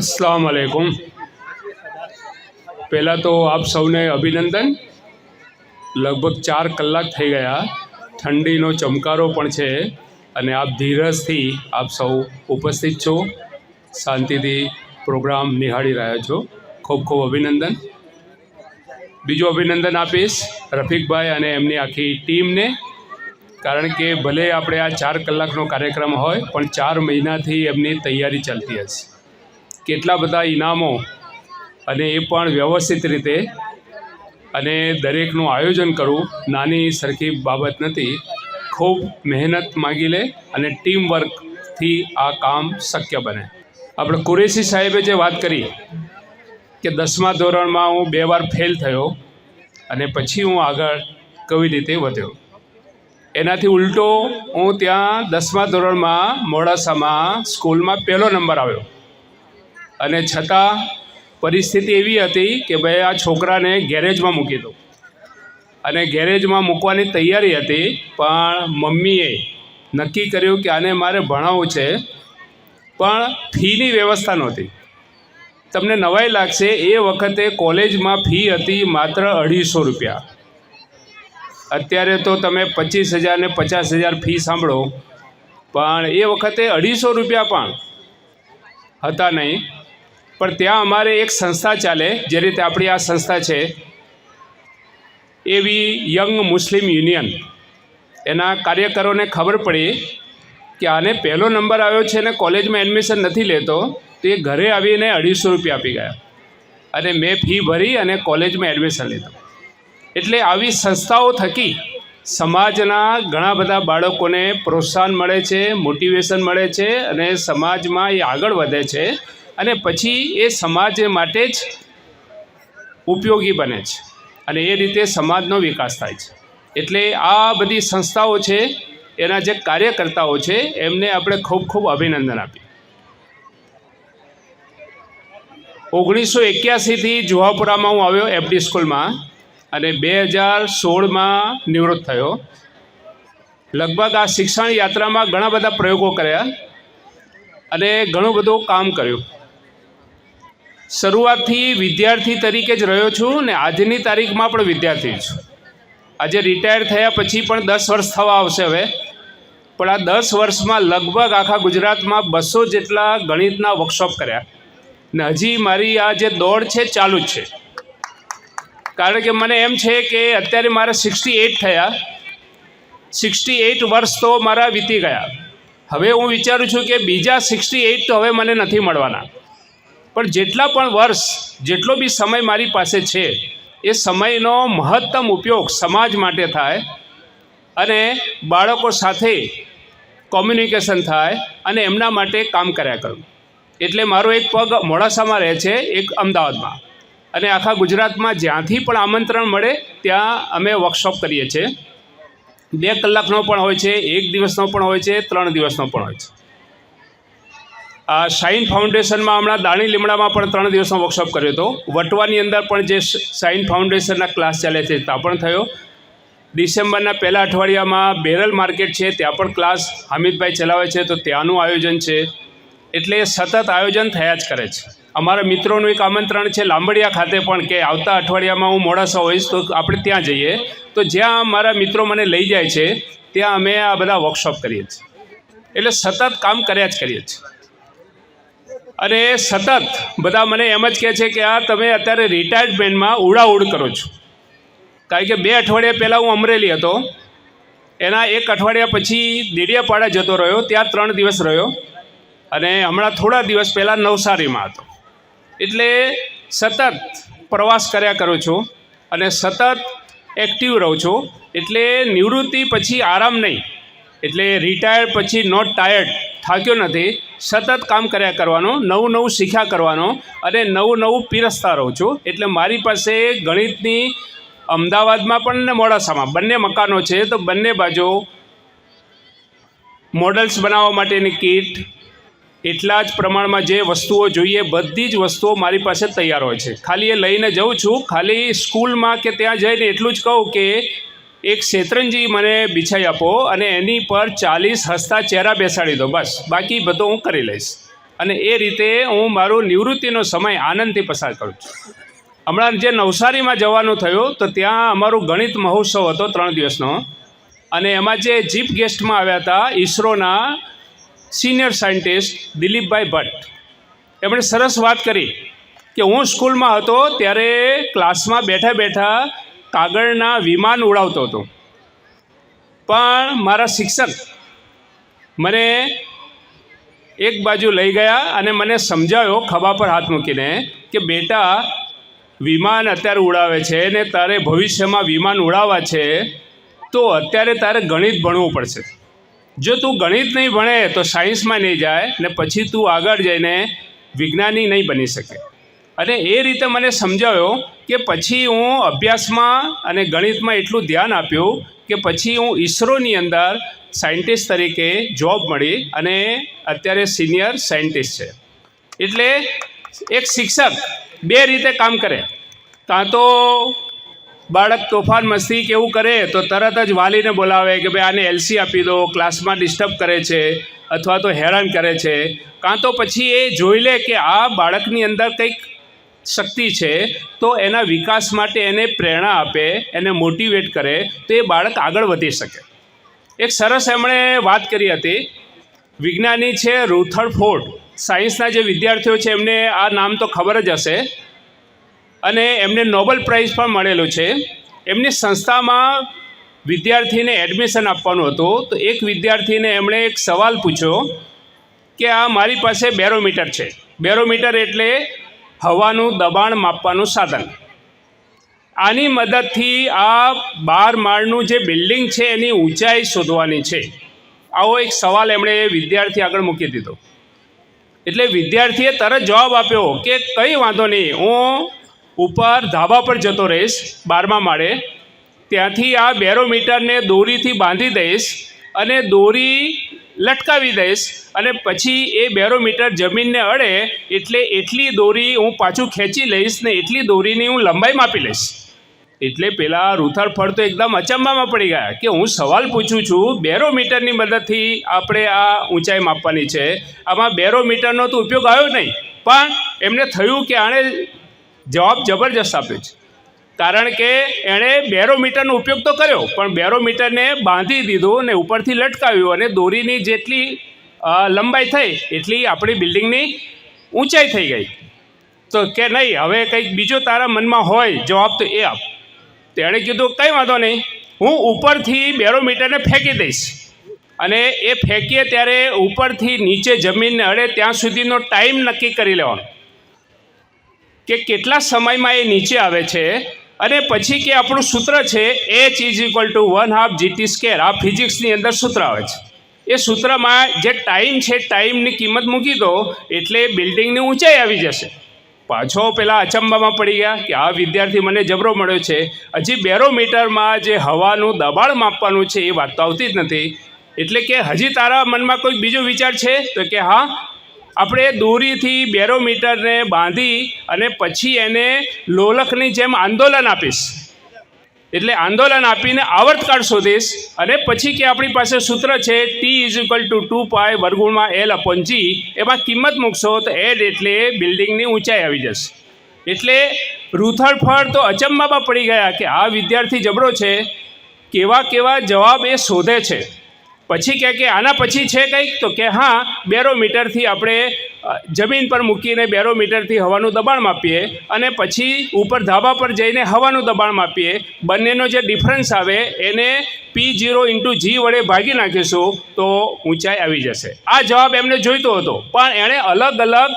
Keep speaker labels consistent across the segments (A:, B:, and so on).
A: અસ્સલામ વાલેકુમ પહેલાં તો આપ સૌને અભિનંદન. લગભગ ચાર કલાક થઈ ગયા. ઠંડીનો ચમકારો પણ છે અને આપ ધીરજથી આપ સૌ ઉપસ્થિત છો. શાંતિથી પ્રોગ્રામ નિહાળી રહ્યા છો. ખૂબ ખૂબ અભિનંદન. બીજું અભિનંદન આપીશ રફીકભાઈ અને એમની આખી ટીમને. કારણ કે ભલે આપણે આ ચાર કલાકનો કાર્યક્રમ હોય, પણ ચાર મહિનાથી એમની તૈયારી ચાલતી હશે. કેટલા બધા ઇનામો અને એ પણ વ્યવસ્થિત રીતે અને દરેકનું આયોજન કરવું નાની સરખી બાબત નથી. ખૂબ મહેનત માગી લે અને ટીમ વર્કથી આ કામ શક્ય બને. આપણે કુરેશી સાહેબે જે વાત કરી કે દસમા ધોરણમાં હું બે વાર ફેલ થયો અને પછી હું આગળ કેવી રીતે વધ્યો. એનાથી ઉલટો હું ત્યાં દસમા ધોરણમાં મોડાસામાં સ્કૂલમાં પહેલો નંબર આવ્યો. અને છતાં પરિસ્થિતિ એવી હતી કે ભાઈ આ છોકરાને ગેરેજમાં મૂકી દો અને ગેરેજમાં મૂકવાની તૈયારી હતી, પણ મમ્મીએ નક્કી કર્યું કે આને મારે ભણાવવું છે, પણ ફીની વ્યવસ્થા નહોતી. તમને નવાઈ લાગશે, એ વખતે કોલેજમાં ફી હતી માત્ર અઢીસો રૂપિયા. અત્યારે તો તમે પચીસ હજાર ને પચાસ હજાર ફી સાંભળો, પણ એ વખતે અઢીસો રૂપિયા પણ હતા નહીં. પણ ત્યાં અમારે એક સંસ્થા ચાલે, જે રીતે આપણી આ સંસ્થા છે, એવી યંગ મુસ્લિમ યુનિયન. એના કાર્યકરોને ખબર પડી કે આને પહેલો નંબર આવ્યો છે ને કોલેજમાં એડમિશન નથી લેતો, તો એ ઘરે આવીને અઢીસો રૂપિયા આપી ગયા. અને મેં ફી ભરી અને કોલેજમાં એડમિશન લીધું. એટલે આવી સંસ્થાઓ થકી સમાજના ઘણા બધા બાળકોને પ્રોત્સાહન મળે છે, મોટિવેશન મળે છે અને સમાજમાં એ આગળ વધે છે. અને પછી એ સમાજ માટે જ ઉપયોગી બને છે. અને એ રીતે સમાજનો વિકાસ થાય છે. એટલે આ બધી સંસ્થાઓ છે, એના જે કાર્યકર્તાઓ છે, એમને આપણે ખૂબ ખૂબ અભિનંદન આપીએ. ઓગણીસો એક્યાસીથી જુહાપુરામાં હું આવ્યો એફડી સ્કૂલમાં અને બે હજાર સોળમાં નિવૃત્ત થયો. લગભગ આ શિક્ષણ યાત્રામાં ઘણા બધા પ્રયોગો કર્યા અને ઘણું બધું કામ કર્યું. શરૂઆતથી વિદ્યાર્થી તરીકે જ રહ્યો છું ને આજની તારીખમાં પણ વિદ્યાર્થી છું. આજે રિટાયર થયા પછી પણ દસ વર્ષ થવા આવશે હવે. પણ આ દસ વર્ષમાં લગભગ આખા ગુજરાતમાં બસો જેટલા ગણિતના વર્કશોપ કર્યા. ને હજી મારી આ જે દોડ છે ચાલુ જ છે. કારણ કે મને એમ છે કે અત્યારે મારા સિક્સટી એઇટ થયા. સિક્સટી એઇટ વર્ષ તો મારા વીતી ગયા. હવે હું વિચારું છું કે બીજા સિક્સટી એઇટ તો હવે મને નથી મળવાના. પણ જેટલા પણ વર્ષ, જેટલો બી સમય મારી પાસે છે, એ સમયનો મહત્તમ ઉપયોગ સમાજ માટે થાય અને બાળકો સાથે કોમ્યુનિકેશન થાય અને એમના માટે કામ કર્યા કરું. એટલે મારો એક પગ મોડાસામાં રહે છે, એક અમદાવાદમાં. અને આખા ગુજરાતમાં જ્યાંથી પણ આમંત્રણ મળે, ત્યાં અમે વર્કશોપ કરીએ છીએ. બે કલાકનો પણ હોય છે, એક દિવસનો પણ હોય છે, ત્રણ દિવસનો પણ હોય છે. આ શાઇન ફાઉન્ડેશનમાં હમણાં દાણી લીમડામાં પણ ત્રણ દિવસનો વર્કશોપ કર્યો હતો. વટવાની અંદર પણ જે શાઇન ફાઉન્ડેશનના ક્લાસ ચાલે છે, ત્યાં પણ થયો. ડિસેમ્બરના પહેલા અઠવાડિયામાં બેરલ માર્કેટ છે, ત્યાં પણ ક્લાસ હામિદભાઈ ચલાવે છે, તો ત્યાંનું આયોજન છે. એટલે સતત આયોજન થયા જ કરે છે. અમારા મિત્રોનું એક આમંત્રણ છે, લાંબડિયા ખાતે પણ કે આવતા અઠવાડિયામાં હું મોડાસા હોઈશ, તો આપણે ત્યાં જઈએ. તો જ્યાં મારા મિત્રો મને લઈ જાય છે, ત્યાં અમે આ બધા વર્કશોપ કરીએ છીએ. એટલે સતત કામ કર્યા જ કરીએ છીએ. અને સતત બધા મને એમ જ કહે છે કે આ તમે અત્યારે રિટાયર્ડમેન્ટમાં ઉડાઉડ કરો છો. કારણ કે બે અઠવાડિયા પહેલાં હું અમરેલી હતો. એના એક અઠવાડિયા પછી દેડિયાપાડા જતો રહ્યો, ત્યાં ત્રણ દિવસ રહ્યો. અને હમણાં થોડા દિવસ પહેલાં નવસારીમાં હતો. એટલે સતત પ્રવાસ કર્યા કરું છું અને સતત એક્ટિવ રહું છું. એટલે નિવૃત્તિ પછી આરામ નહીં. એટલે રિટાયર પછી નોટ ટાયર્ડ થાક્યો નથી. સતત કામ કર્યા કરવાનું, નવું નવું શીખ્યા કરવાનું અને નવું નવું પીરસતા રહું છું. એટલે મારી પાસે ગણિતની અમદાવાદમાં પણ ને મોડાસામાં બંને મકાનો છે. તો બંને બાજુ મોડલ્સ બનાવવા માટેની કીટ એટલા જ પ્રમાણમાં જે વસ્તુઓ જોઈએ, બધી જ વસ્તુઓ મારી પાસે તૈયાર હોય છે. ખાલી એ લઈને જઉં છું. ખાલી સ્કૂલમાં કે ત્યાં જઈને એટલું જ કહું કે એક શેતરંજી મને બિછાઈ આપો અને એની પર ચાલીસ હસતા ચહેરા બેસાડી દો. બસ, બાકી બધું હું કરી લઈશ. અને એ રીતે હું મારું નિવૃત્તિનો સમય આનંદથી પસાર કરું છું. હમણાં જે નવસારીમાં જવાનું થયું, તો ત્યાં અમારું ગણિત મહોત્સવ હતો ત્રણ દિવસનો. અને એમાં જે ચીફ ગેસ્ટમાં આવ્યા હતા, ઈસરોના સિનિયર સાયન્ટિસ્ટ દિલીપભાઈ ભટ્ટ. એમણે સરસ વાત કરી કે હું સ્કૂલમાં હતો, ત્યારે ક્લાસમાં બેઠા બેઠા કાગળના વિમાન ઉડાવતો હતો. પણ મારા શિક્ષક મને એક બાજુ લઈ ગયા અને મને સમજાવ્યો ખભા પર હાથ મૂકીને, કે બેટા, વિમાન અત્યારે ઉડાવે છે ને તારે ભવિષ્યમાં વિમાન ઉડાવવા છે, તો અત્યારે તારે ગણિત ભણવું પડશે. જો તું ગણિત નહીં ભણે, તો સાયન્સમાં નહીં જાય ને પછી તું આગળ જઈને વિજ્ઞાની નહીં બની શકે. અને એ રીતે મને સમજાવ્યો કે પછી હું અભ્યાસમાં અને ગણિતમાં એટલું ધ્યાન આપ્યું કે પછી હું ઈસરોની અંદર સાયન્ટિસ્ટ તરીકે જોબ મળી અને અત્યારે સિનિયર સાયન્ટિસ્ટ છે. એટલે એક શિક્ષક બે રીતે કામ કરે. કાં તો બાળક તોફાન મસ્તી કે એવું કરે તો તરત જ વાલીને બોલાવે કે ભાઈ આને એલસી આપી દો, ક્લાસમાં ડિસ્ટર્બ કરે છે અથવા તો હેરાન કરે છે. કાં તો પછી એ જોઈ લે કે આ બાળકની અંદર કંઈક શક્તિ છે, તો એના વિકાસ માટે એને પ્રેરણા આપે, એને મોટિવેટ કરે, તો એ બાળક આગળ વધી શકે. એક સરસ એમણે વાત કરી હતી. વિજ્ઞાની છે રૂથર ફોર્ડ. સાયન્સના જે વિદ્યાર્થીઓ છે, એમને આ નામ તો ખબર જ હશે. અને એમને નોબલ પ્રાઇઝ પણ મળેલું છે. એમની સંસ્થામાં વિદ્યાર્થીને એડમિશન આપવાનું હતું. તો એક વિદ્યાર્થીને એમણે એક સવાલ પૂછ્યો કે આ મારી પાસે બેરોમીટર છે. બેરોમીટર એટલે હવાનું દબાણ માપવાનું સાધન. આની મદદથી આ બાર માળનું જે બિલ્ડિંગ છે એની ઊંચાઈ શોધવાની છે. આવો એક સવાલ એમણે વિદ્યાર્થી આગળ મૂકી દીધો. એટલે વિદ્યાર્થીએ તરત જવાબ આપ્યો કે કંઈ વાંધો નહીં, હું ઉપર ધાબા પર જતો રહીશ બારમા માળે. ત્યાંથી આ બેરોમીટરને દોરીથી બાંધી દઈશ અને દોરી લટકાવી દઈશ. અને પછી એ બેરોમીટર જમીનને અડે એટલે એટલી દોરી હું પાછું ખેંચી લઈશ ને એટલી દોરીની હું લંબાઈ માપી લઈશ. એટલે પેલા રૂથરફળ તો એકદમ અચંબામાં પડી ગયા કે હું સવાલ પૂછું છું, બેરોમીટરની મદદથી આપણે આ ઊંચાઈ માપવાની છે. આમાં બેરોમીટરનો તો ઉપયોગ આવ્યો નહીં. પણ એમને થયું કે આણે જવાબ જબરજસ્ત આપ્યો છે. કારણ કે એણે બેરોમીટરનો ઉપયોગ તો કર્યો, પણ બેરોમીટરને બાંધી દીધું ને ઉપરથી લટકાવ્યું અને દોરીની જેટલી લંબાઈ થઈ એટલી આપણી બિલ્ડિંગની ઊંચાઈ થઈ ગઈ. તો કે નહીં, હવે કંઈક બીજો તારા મનમાં હોય જવાબ તો એ આપ. તેણે કીધું, કંઈ વાંધો નહીં, હું ઉપરથી બેરોમીટરને ફેંકી દઈશ. અને એ ફેંકીએ ત્યારે ઉપરથી નીચે જમીનને અડે ત્યાં સુધીનો ટાઈમ નક્કી કરી લેવાનો. કે કેટલા સમયમાં એ નીચે આવે છે? અને પછી કે આપણું સૂત્ર છે H is equal to one half GT square આ ફિઝિક્સની અંદર સૂત્ર આવે છે. એ સૂત્રમાં જે ટાઈમ છે ટાઈમની કિંમત મૂકી દો, એટલે બિલ્ડિંગની ઊંચાઈ આવી જશે. પાછો પેલા અચંબામાં પડી ગયા કે આ વિદ્યાર્થી મને જબરો મળ્યો છે. હજી બેરોમીટરમાં જે હવાનું દબાણ માપવાનું છે એ વાત તો આવતી જ નથી. એટલે કે હજી તારા મનમાં કોઈ બીજો વિચાર છે? તો કે હા આપણે દોરીથી બેરોમીટરને બાંધી અને પછી એને લોલકની જેમ આંદોલન આપીશ. એટલે આંદોલન આપીને આવર્તકાળ શોધીશ અને પછી કે આપણી પાસે સૂત્ર છે T is equal to two pi વર્ગુણમાં L upon G એમાં કિંમત મૂકશો તો એડ એટલે બિલ્ડિંગની ઊંચાઈ આવી જશે. એટલે રૂથળફળ તો અચંબામાં પડી ગયા કે આ વિદ્યાર્થી જબરો છે, કેવા કેવા જવાબ એ શોધે છે. પછી કહે કે આના પછી છે કંઈક? તો કે હા, બેરોમીટરથી આપણે જમીન પર મૂકીને બેરોમીટરથી હવાનું દબાણ માપીએ અને પછી ઉપર ધાબા પર જઈને હવાનું દબાણ માપીએ. બંનેનો જે ડિફરન્સ આવે, એને પી જીરો ઇન્ટુ જી વડે ભાગી નાખીશું, તો ઊંચાઈ આવી જશે. આ જવાબ એમને જોઈતો હતો, પણ એણે અલગ અલગ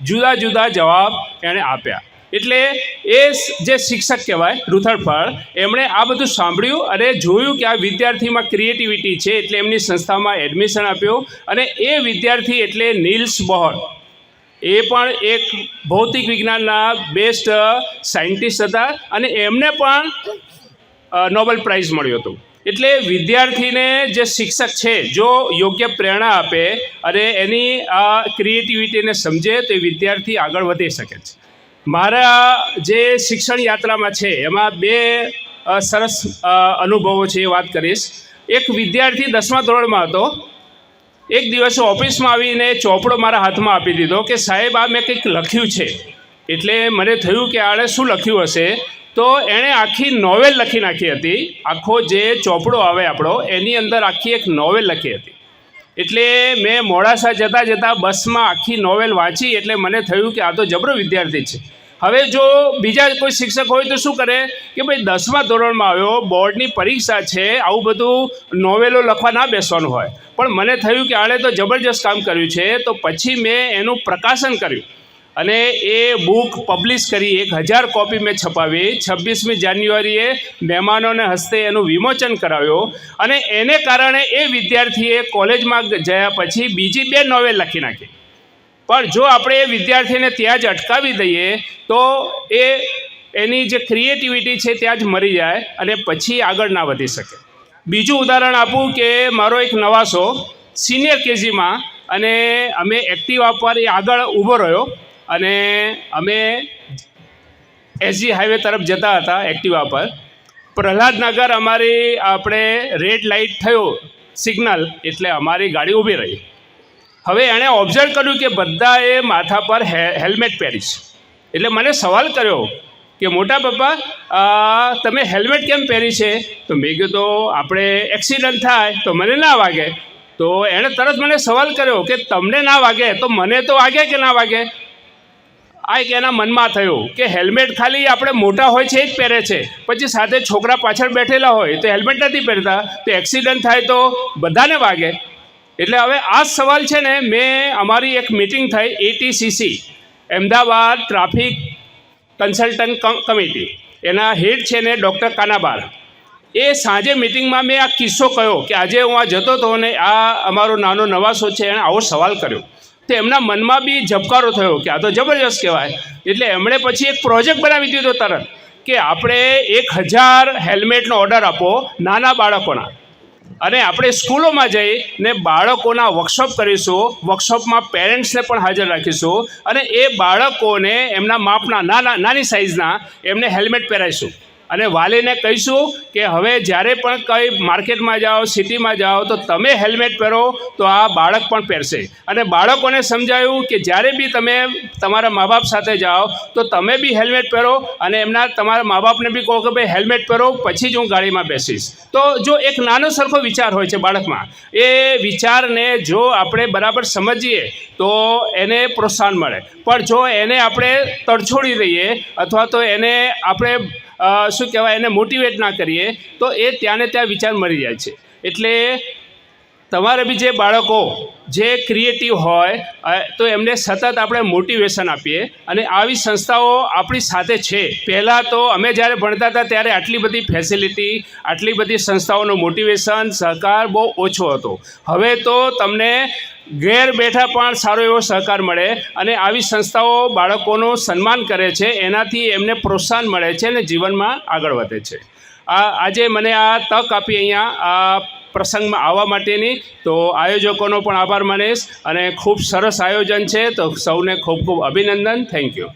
A: જુદા જુદા જવાબ એણે આપ્યા. એટલે એ જે શિક્ષક કહેવાય રૂથળફળ એમણે આ બધું સાંભળ્યું અને જોયું કે આ વિદ્યાર્થીમાં ક્રિએટિવિટી છે એટલે એમની સંસ્થામાં એડમિશન આપ્યું અને એ વિદ્યાર્થી એટલે નીલ્સ બોહર. એ પણ એક ભૌતિક વિજ્ઞાનના બેસ્ટ સાયન્ટિસ્ટ હતા અને એમને પણ નોબેલ પ્રાઇઝ મળ્યો હતો. એટલે વિદ્યાર્થીને જે શિક્ષક છે, જો યોગ્ય પ્રેરણા આપે અને એની ક્રિએટિવિટીને સમજે, તો એ વિદ્યાર્થી આગળ વધી શકે છે. મારા જે શિક્ષણ યાત્રામાં છે, એમાં બે સરસ અનુભવો છે એ વાત કરીશ. એક વિદ્યાર્થી દસમા ધોરણમાં હતો. એક દિવસ ઓફિસમાં આવીને ચોપડો મારા હાથમાં આપી દીધો કે, સાહેબ, આ મેં કંઈક લખ્યું છે. એટલે મને થયું કે, આણે શું લખ્યું હશે? તો એણે આખી નોવેલ લખી નાખી હતી. આખો જે ચોપડો આવે આપણો, એની અંદર આખી એક નોવેલ લખી હતી. એટલે મેં મોડાસા જતાં જતાં બસમાં આખી નોવેલ વાંચી એટલે મને થયું કે આ તો જબરો વિદ્યાર્થી છે. હવે જો બીજા કોઈ શિક્ષક હોય તો શું કરે કે ભાઈ દસમા ધોરણમાં આવ્યો, બોર્ડની પરીક્ષા છે, આવું બધું નોવેલો લખવા ના બેસવાનું હોય. પણ મને થયું કે આણે તો જબરજસ્ત કામ કર્યું છે, તો પછી મેં એનું પ્રકાશન કર્યું. અને એ બુક પબ્લિશ કરી, એક હજાર કોપી મેં છપાવી. છવ્વીસમી જાન્યુઆરીએ મહેમાનોને હસ્તે એનું વિમોચન કરાવ્યો. અને એને કારણે એ વિદ્યાર્થીએ કોલેજમાં ગયા પછી બીજી બે નોવેલ લખી નાખી. પણ જો આપણે એ વિદ્યાર્થીને ત્યાં જ અટકાવી દઈએ, તો એ એની જે ક્રિએટિવિટી છે ત્યાં જ મરી જાય અને પછી આગળ ના વધી શકે. બીજું ઉદાહરણ આપું કે મારો એક નવાસો સિનિયર કેજીમાં, અને અમે એક્ટિવા પર એ આગળ ઊભો રહ્યો. અને અમે એસજી હાઈવે તરફ જતા હતા એક્ટિવા પર. પ્રહલાદનગર અમારી આપણે રેડ લાઇટ થયો સિગ્નલ એટલે અમારી ગાડી ઊભી રહી. હવે એણે ઓબ્ઝર્વ કર્યું કે બધાએ માથા પર હેલ્મેટ પહેરી છે. એટલે મને સવાલ કર્યો કે મોટા પપ્પા તમે હેલ્મેટ કેમ પહેરી છે? તો મેં કીધું, તો આપણે એક્સિડન્ટ થાય તો મને ના વાગે. તો એણે તરત મને સવાલ કર્યો કે તમને ના વાગે? તો મને તો વાગે કે ના વાગે? આ એક એના મનમાં થયું કે હેલ્મેટ ખાલી આપણે મોટા હોય છે એ જ પહેરે છે. પછી સાથે છોકરા પાછળ બેઠેલા હોય તો હેલ્મેટ નથી પહેરતા, તો એક્સિડન્ટ થાય તો બધાને વાગે. એટલે હવે આ સવાલ છે ને, મેં અમારી એક મિટિંગ થઈ એટીસીસી અમદાવાદ ટ્રાફિક કન્સલ્ટન્ટ કમ- કમિટી. એના હેડ છે ને ડૉક્ટર કાનાબાર. એ સાંજે મિટિંગમાં મેં આ કિસ્સો કહ્યો કે આજે હું આ જતો હતો ને આ અમારો નાનો નવાસો છે, એણે આવો સવાલ કર્યો. તો એમના મનમાં બી ઝબકારો થયો કે આ તો જબરજસ્ત કહેવાય. એટલે એમણે પછી એક પ્રોજેક્ટ બનાવી દીધો તરત કે આપણે એક હજાર હેલ્મેટનો ઓર્ડર આપો નાના બાળકોના. અને આપણે સ્કૂલોમાં જઈને બાળકોના વર્કશોપ કરીશું વર્કશોપમાં પેરેન્ટ્સને પણ હાજર રાખીશું અને એ બાળકોને એમના માપના, નાના, નાની સાઇઝના એમને હેલ્મેટ પહેરાવીશું. અને વાલીને કહીશું કે હવે જ્યારે પણ કંઈ માર્કેટમાં જાઓ, સિટીમાં જાઓ, તો તમે હેલ્મેટ પહેરો, તો આ બાળક પણ પહેરશે. અને બાળકોને સમજાયું કે જ્યારે બી તમે તમારા મા બાપ સાથે જાઓ, તો તમે બી હેલ્મેટ પહેરો અને એમના તમારા મા બાપને બી કહો કે ભાઈ, હેલ્મેટ પહેરો, પછી જ હું ગાડીમાં બેસીશ. તો જો એક નાનો સરખો વિચાર હોય છે બાળકમાં, એ વિચારને જો આપણે બરાબર સમજીએ, તો એને પ્રોત્સાહન મળે. પણ જો એને આપણે તડછોડી દઈએ, અથવા તો એને આપણે શું કહેવાય, એને મોટિવેટ ના કરીએ, તો એ ત્યાંને ત્યાં વિચાર મરી જાય છે. એટલે તમારે બી જે બાળકો જે ક્રિએટિવ હોય તો એમને સતત આપણે મોટિવેશન આપીએ. અને આવી સંસ્થાઓ આપણી સાથે છે. પહેલાં તો અમે જ્યારે ભણતા હતા, ત્યારે આટલી બધી ફેસિલિટી આટલી બધી સંસ્થાઓનો મોટિવેશન સહકાર બહુ ઓછો હતો. હવે તો તમને ઘેર બેઠા પણ સારો એવો સહકાર મળે અને આવી સંસ્થાઓ બાળકોનું સન્માન કરે છે, એનાથી એમને પ્રોત્સાહન મળે છે અને જીવનમાં આગળ વધે છે. આ, આજે મને આ તક આપી અહીંયા આ પ્રસંગમાં આવવા માટેની, તો આયોજકોનો પણ આભાર માનીશ અને ખૂબ સરસ આયોજન છે, તો સૌને ખૂબ ખૂબ અભિનંદન, થેન્ક યુ.